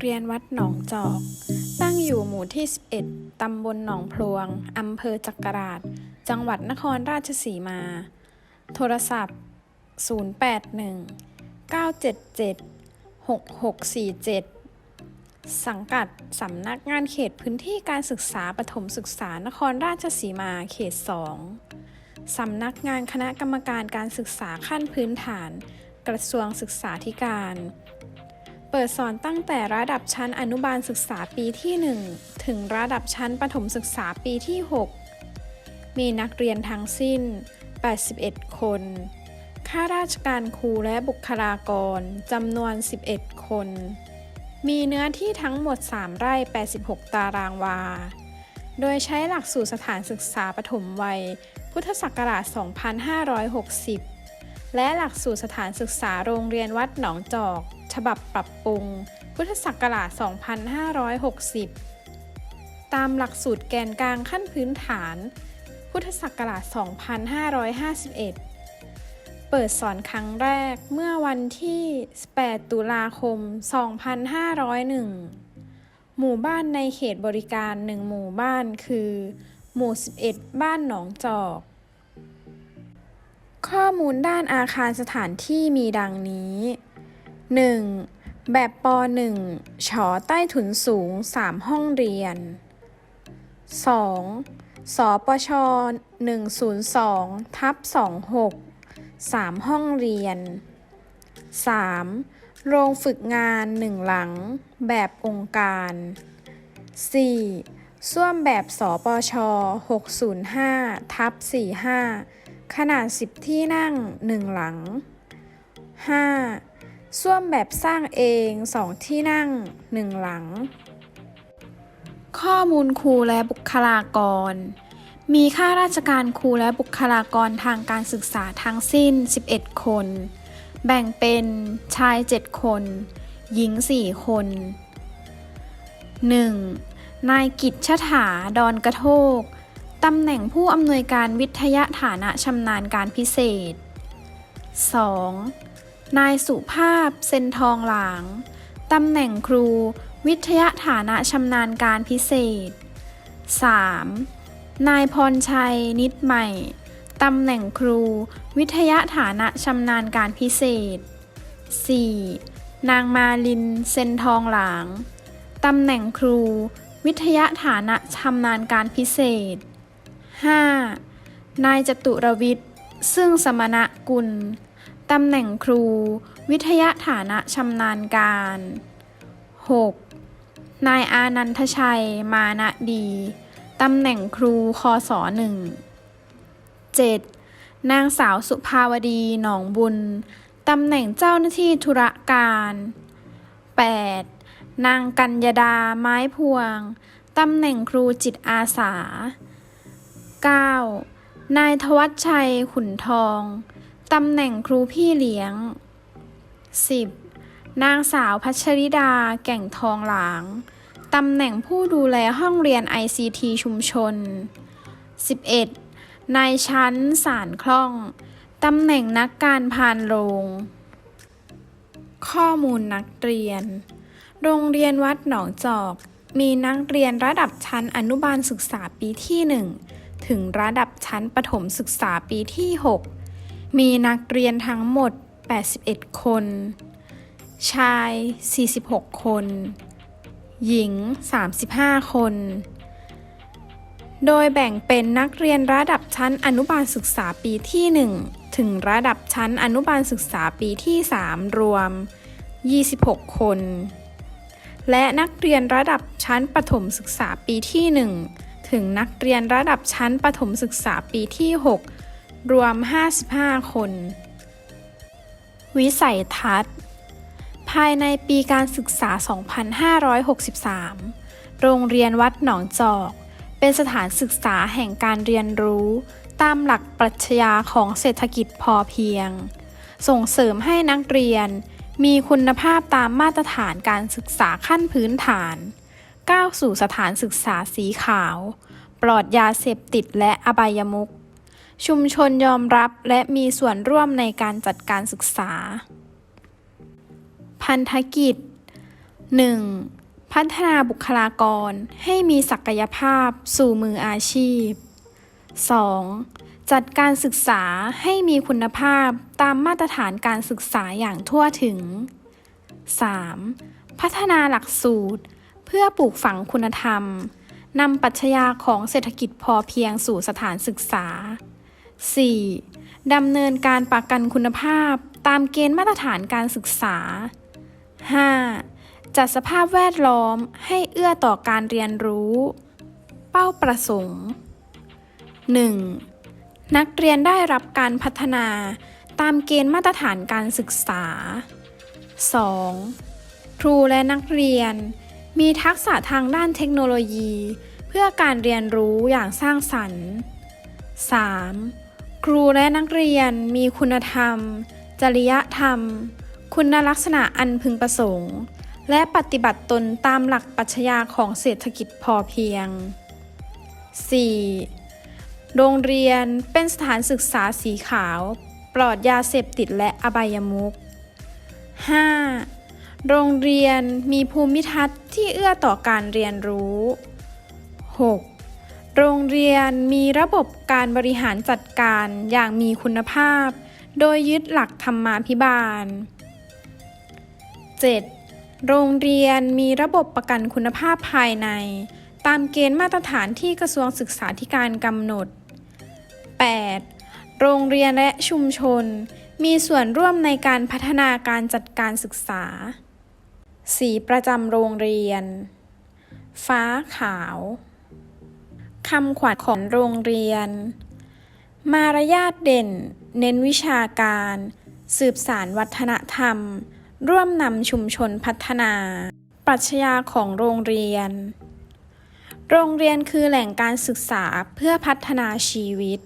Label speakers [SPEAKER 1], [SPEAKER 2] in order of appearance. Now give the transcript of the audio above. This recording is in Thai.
[SPEAKER 1] เรียนวัดหนองจอก ตั้งอยู่หมู่ที่ 11 ตำบลหนองพลวง อำเภอจักราช จังหวัดนครราชสีมา โทรศัพท์ 081 977 6647 สังกัดสำนักงานเขตพื้นที่การศึกษาปฐมศึกษานครราชสีมาเขต 2 สำนักงานคณะกรรมการการศึกษาขั้นพื้นฐาน กระทรวงศึกษาธิการ เปิดสอนตั้งแต่ระดับชั้นอนุบาลศึกษาปีที่ 1 ถึงระดับชั้นประถมศึกษาปีที่ 6 มีนักเรียนทั้งสิ้น 81 คน ข้าราชการครูและบุคลากรจำนวน 11 คน มีเนื้อที่ทั้งหมด 3 ไร่ 86 ตารางวา โดยใช้หลักสูตรสถานศึกษาปฐมวัย พุทธศักราช 2560 และหลักสูตรสถานศึกษาโรงเรียนวัดหนองจอก ฉบับปรับปรุง พุทธศักราช 2560 ตามหลักสูตรแกนกลางขั้นพื้นฐาน พุทธศักราช 2551 เปิดสอนครั้งแรกเมื่อวันที่ 8 ตุลาคม 2501 หมู่บ้านในเขตบริการหนึ่งหมู่บ้านคือ หมู่ 11 บ้านหนองจอกข้อมูลด้านอาคารสถานที่มีดังนี้ 1. แบบป .1 ชอใต้ถุนสูง 3 ห้องเรียน 2. สปช 102ทับ26 3 ห้องเรียน 3. โรงฝึกงาน 1 หลัง แบบองค์การ 4. ส้วมแบบสปช 605ทับ45 ขนาด 10 ที่นั่ง 1 หลัง 5. ส้วมแบบสร้างเอง 2 ที่นั่ง 1 หลัง ข้อมูลครูและบุคลากร มีข้าราชการครูและบุคลากรทางการศึกษาทั้งสิ้น 11 คน แบ่งเป็นชาย 7 คน หญิง 4 คน 1. นายกิจชถาดอนกระโทก ตำแหน่งผู้อำนวยการวิทยาฐานะชำนาญการพิเศษ 2. นายสุภาพ เซนทองหลาง ตำแหน่งครู วิทยาฐานะชำนาญการพิเศษ 3. นายพรชัย นิดใหม่ ตำแหน่งครู วิทยาฐานะชำนาญการพิเศษ 4. นางมาลิน เซนทองหลาง ตำแหน่งครู วิทยาฐานะชำนาญการพิเศษ 5. นายจตุรวิทย์ ซึ่งสมณะกุล ตำแหน่งครู วิทยาฐานะชำนาญการ 6. นายอานันทชัย มานะดี ตำแหน่งครูคศหนึ่ง 7. นางสาวสุภาวดีหนองบุญ ตำแหน่งเจ้าหน้าที่ธุรการ 8. นางกัญญาดาไม้พวง ตำแหน่งครูจิตอาสา 9. นายทวัชชัยขุนทอง ตำแหน่งครูพี่เลี้ยง 10. นางสาวพัชริดา แก่งทองหลาง ตำแหน่งผู้ดูแลห้องเรียน ICT ชุมชน 11. นายชั้นสารคล่อง ตำแหน่งนักการพานโรง ข้อมูลนักเรียน โรงเรียนวัดหนองจอก มีนักเรียนระดับชั้นอนุบาลศึกษาปีที่ 1 ถึงระดับชั้นประถมศึกษาปีที่ 6 มีนักเรียนทั้งหมด 81 คน ชาย 46 คน หญิง 35 คน โดยแบ่งเป็นนักเรียนระดับชั้นอนุบาลศึกษาปีที่ 1 ถึงระดับชั้นอนุบาลศึกษาปีที่ 3 รวม 26 คน และนักเรียนระดับชั้นประถมศึกษาปีที่ 1 ถึงนักเรียนระดับชั้นประถมศึกษาปีที่ 6 รวม 55 คน วิสัยทัศน์ ภายในปีการศึกษา 2563 โรงเรียนวัดหนองจอก เป็นสถานศึกษาแห่งการเรียนรู้ ตามหลักปรัชญาของเศรษฐกิจพอเพียง ส่งเสริมให้นักเรียน มีคุณภาพตามมาตรฐานการศึกษาขั้นพื้นฐาน ก้าวสู่สถานศึกษาสีขาว ปลอดยาเสพติดและอบายมุข ชุมชนยอมรับและมีส่วนร่วมในการจัดการศึกษา พันธกิจ 1. พัฒนาบุคลากรให้มีศักยภาพสู่มืออาชีพ 2. จัดการศึกษาให้มีคุณภาพตามมาตรฐานการศึกษาอย่างทั่วถึง 3. พัฒนาหลักสูตร เพื่อปลูกฝังคุณธรรมนำปรัชญาของเศรษฐกิจพอเพียงสู่สถานศึกษา 4. ดำเนินการประกันคุณภาพตามเกณฑ์มาตรฐานการศึกษา 5. จัดสภาพแวดล้อมให้เอื้อต่อการเรียนรู้ เป้าประสงค์ 1. นักเรียนได้รับการพัฒนาตามเกณฑ์มาตรฐานการศึกษา 2. ครูและนักเรียน มีทักษะทางด้านเทคโนโลยี เพื่อการเรียนรู้อย่างสร้างสรรค์ 3. ครูและนักเรียนมีคุณธรรม จริยธรรม คุณลักษณะอันพึงประสงค์ และปฏิบัติตนตามหลักปรัชญาของเศรษฐกิจพอเพียง 4. โรงเรียนเป็นสถานศึกษาสีขาว ปลอดยาเสพติดและอบายมุข 5. โรงเรียนมีภูมิทัศน์ที่เอื้อต่อการเรียนรู้ 6. โรงเรียนมีระบบการบริหารจัดการอย่างมีคุณภาพ โดยยึดหลักธรรมาภิบาล 7. โรงเรียนมีระบบประกันคุณภาพภายใน ตามเกณฑ์มาตรฐานที่กระทรวงศึกษาธิการกำหนด 8. โรงเรียนและชุมชน มีส่วนร่วมในการพัฒนาการจัดการศึกษา สีประจำโรงเรียน ฟ้าขาว คำขวัญของโรงเรียน มารยาทเด่น เน้นวิชาการ สืบสารวัฒนธรรม ร่วมนำชุมชนพัฒนา ปรัชญาของโรงเรียน โรงเรียนคือแหล่งการศึกษาเพื่อพัฒนาชีวิต